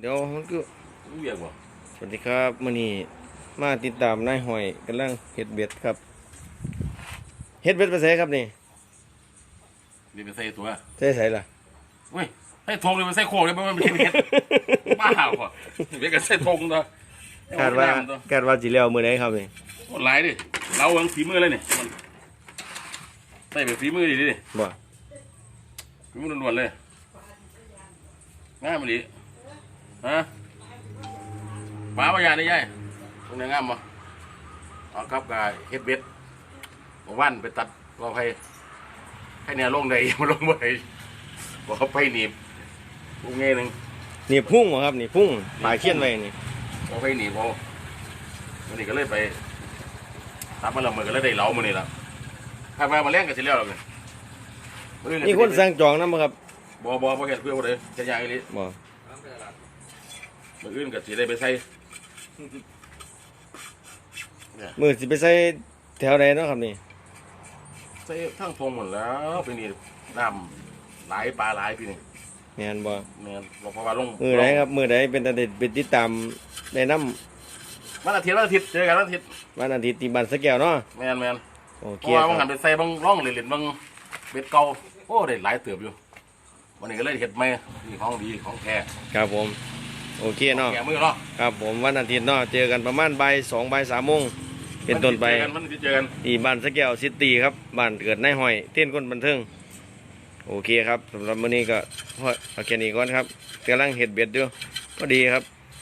เดี๋ยวมันก็รู้เรียกบ่สวัสดีครับมื้อนี้มาติดตามนายหอยกำลังเฮ็ดเบ็ดครับเฮ็ดเบ็ดไปไสครับนี่นี่เป็นไส้ตัวใส่ไสล่ะเว้ยไส้ทงเลยเป็นไส้โคกเลยมันไม่ใช่เห็ดบ้าเหรอเรียกกันไส้ทงตัวคาดว่าตัวคาดว่าสิแล้วมื้อใดครับนี่โคตรหลายดิเราเองฝีมือเลยนี่มันใส่เป็นฝีมือดิดิบ่ฝีมือล้วนๆเลยง่ายมาดิ ฮะปลาปลายาได้ยัยตรงนี้งามบ่เอาครับกับเฮ็ดเบ็ดบอกว่านไปตัดว่าใครให้เนี่ยลงได้มาลงบ่ได้บอกเขาไปหนีบลูกเงี้ยหนึ่งนี่พุ่งบ่ครับนี่พุ่งปลายเขียนไว้นี่บอกไปหนีบเอาวันนี้ก็เลยไปตัดมาแล้วมันก็เลยได้เหลามานี่ละถ้ามามาเล่นกันสิแล้วหรอกเนี่ยมื้อก็มีสิคนสั่งจองนำบ่ครับบ่บ่บ่เฮ็ดเพื่อบ่ได้จะยางอีหลีบ่ มื้ออื่นก็สิได้ไปใส่มื้อสิไปใส่แถวใดเนาะครับนี่ใส่ทั้งทงหมดแล้วปีนี้น้ำหลายปลาหลายปีนี้แม่นบ่แม่นบ่เพราะว่าลงมื้อใดครับ มื้อใดเป็นตาเด็ดไปติดตามได้นํวันอาทิตย์วันอาทิตย์เจอกันวันอาทิตย์วันอาทิตย์ที่บ้านสะแก้วเนาะแม่นแม่นโอเพเคราะว่าคบางหัรันบไปใส่บางร่องเล่นๆบางเบ็ดเก่าโอ้ได้หลายเติบอยู่ วันนี้ก็เลยเฮ็ดใหม่นี่ของดีของแท้ครับผม โอเคเนาะแก่มือเนาะครับผมวันอาทิตย์เนาะเจอกันประมาณบ่ายสองบ่ายสามโมงเป็นต้นไปมันสิเจอกันที่บ้านสะแก้วซิตี้ครับบ้านเกิดนายหอย เต้นก้นบันเทิงโอเคครับสำหรับมื้อนี้ก็พอเอาแค่นี้ก่อนครับกำลังเห็ดเบ็ดอยู่ก็ดีครับ